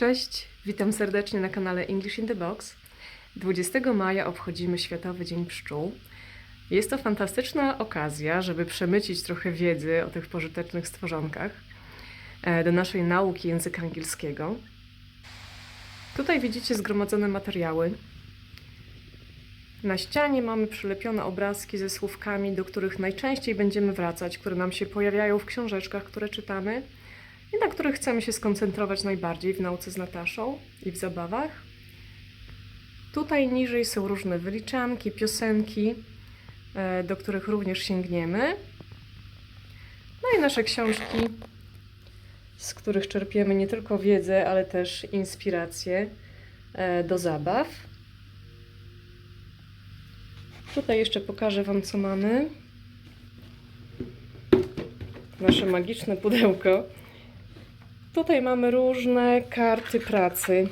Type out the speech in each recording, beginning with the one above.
Cześć, witam serdecznie na kanale English in the Box. 20 maja obchodzimy Światowy Dzień Pszczół. Jest to fantastyczna okazja, żeby przemycić trochę wiedzy o tych pożytecznych stworzonkach e, do naszej nauki języka angielskiego. Tutaj widzicie zgromadzone materiały. Na ścianie mamy przylepione obrazki ze słówkami, do których najczęściej będziemy wracać, które nam się pojawiają w książeczkach, które czytamy i na których chcemy się skoncentrować najbardziej w nauce z Nataszą i w zabawach. Tutaj niżej są różne wyliczanki, piosenki, e, do których również sięgniemy. No i nasze książki, z których czerpiemy nie tylko wiedzę, ale też inspiracje e, do zabaw. Tutaj jeszcze pokażę Wam, co mamy. Nasze magiczne pudełko. Tutaj mamy różne karty pracy.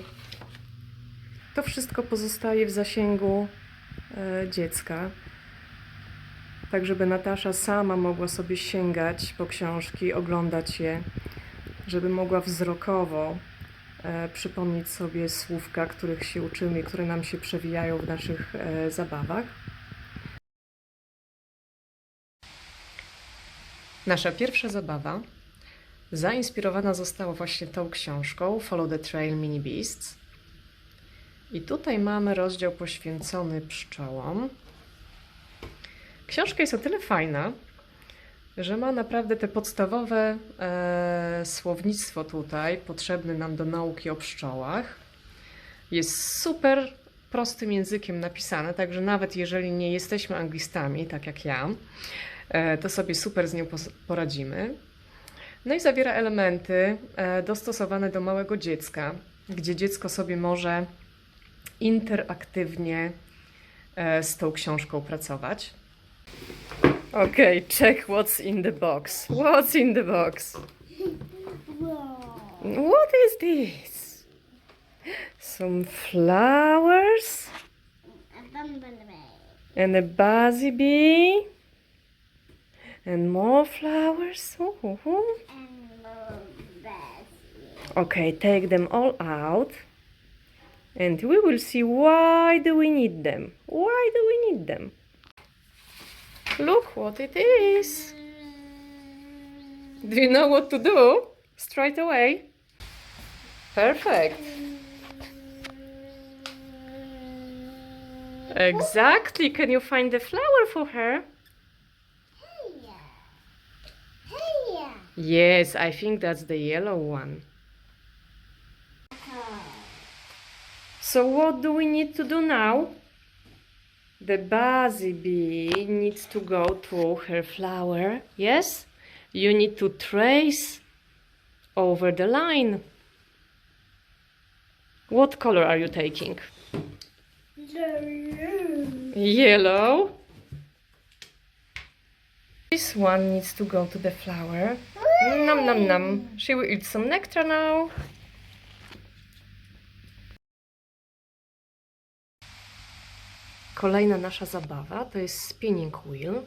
To wszystko pozostaje w zasięgu e, dziecka. Tak, żeby Natasza sama mogła sobie sięgać po książki, oglądać je, żeby mogła wzrokowo e, przypomnieć sobie słówka, których się uczymy, które nam się przewijają w naszych e, zabawach. Nasza pierwsza zabawa zainspirowana została właśnie tą książką Follow the Trail Mini Beasts. I tutaj mamy rozdział poświęcony pszczołom. Książka jest o tyle fajna, że ma naprawdę te podstawowe e, słownictwo tutaj, potrzebne nam do nauki o pszczołach. Jest super prostym językiem napisane, także nawet jeżeli nie jesteśmy anglistami, tak jak ja, e, to sobie super z nią poradzimy. No i zawiera elementy e, dostosowane do małego dziecka, gdzie dziecko sobie może interaktywnie e, z tą książką pracować. Okay, check what's in the box. What's in the box? What is this? Some flowers and a buzzy bee and more flowers. Ooh. Okay, take them all out and we will see why do we need them. Why do we need them? Look what it is. Do you know what to do? Straight away. Perfect. Exactly. Can you find the flower for her? Yes, I think that's the yellow one. So what do we need to do now? The buzzy bee needs to go to her flower. Yes? You need to trace over the line. What color are you taking? Yellow. This one needs to go to the flower. Num num num. She will eat some nectar now. Kolejna nasza zabawa to jest spinning wheel,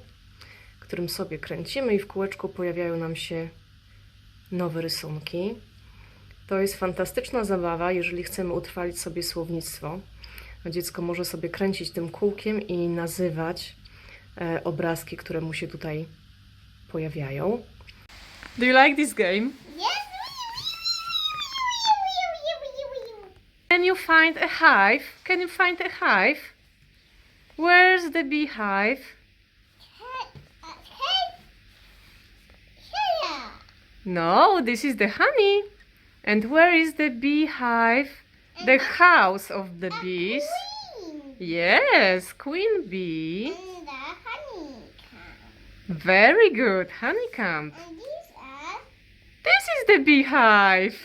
którym sobie kręcimy i w kółeczku pojawiają nam się nowe rysunki. To jest fantastyczna zabawa, jeżeli chcemy utrwalić sobie słownictwo. Dziecko może sobie kręcić tym kółkiem i nazywać e, obrazki, które mu się tutaj pojawiają. Do you like this game? Yes. Can you find a hive? Can you find a hive? Where's the beehive? No, this is the honey. And where is the beehive? The house of the bees. Yes, queen bee. The honeycomb. Very good, honeycomb. This is the beehive.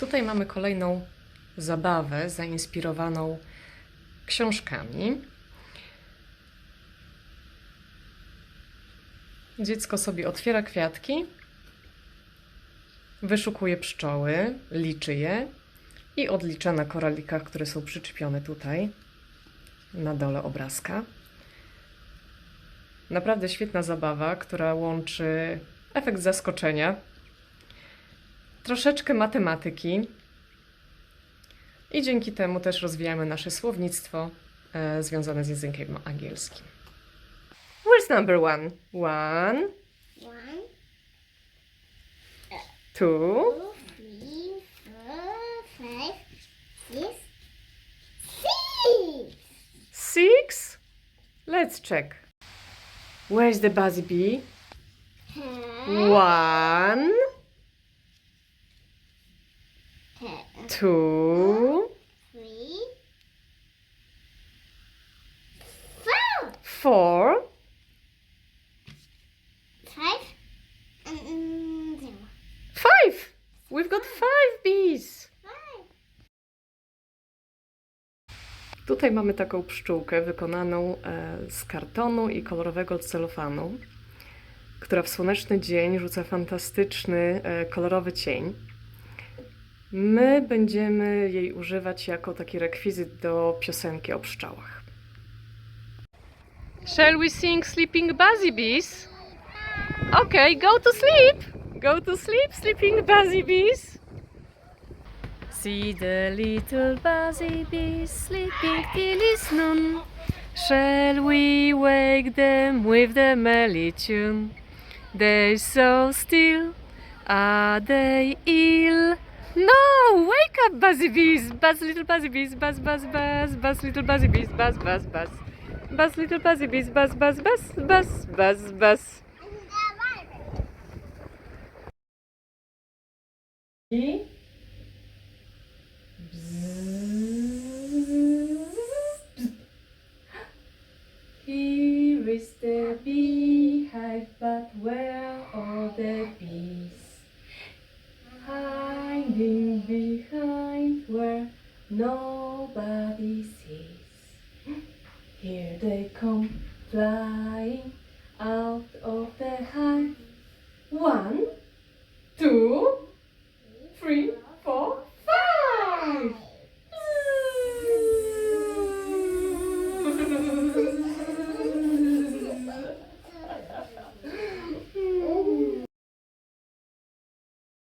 Tutaj mamy kolejną zabawę zainspirowaną książkami. Dziecko sobie otwiera kwiatki, wyszukuje pszczoły, liczy je i odlicza na koralikach, które są przyczepione tutaj na dole obrazka. Naprawdę świetna zabawa, która łączy efekt zaskoczenia troszeczkę matematyki. I dzięki temu też rozwijamy nasze słownictwo e, związane z językiem angielskim. Where's number one? One, One, two, two, three, four, five, six, six. six. Let's check. Where's the buzzy bee? Ten, One, ten, two, Tutaj mamy taką pszczółkę wykonaną e, z kartonu i kolorowego celofanu, która w słoneczny dzień rzuca fantastyczny, e, kolorowy cień. My będziemy jej używać jako taki rekwizyt do piosenki o pszczołach. Shall we sing Sleeping Buzzy Bees? Okay, go to sleep! Go to sleep, Sleeping Buzzy Bees! See the little buzzy bees sleeping till it's noon. Shall we wake them with the merry tune? They're so still, are they ill? No, wake up, buzzy bees, buzz, little buzzy bees, buzz, buzz, buzz, buzz, little buzzy bees, buzz, buzz, buzz, buzz, little buzzy bees, buzz, buzz, buzz, buzz, buzz, buzz. I Here is the beehive, but where are the bees? Hiding behind where nobody sees. Here they come flying out of the hive. One, two,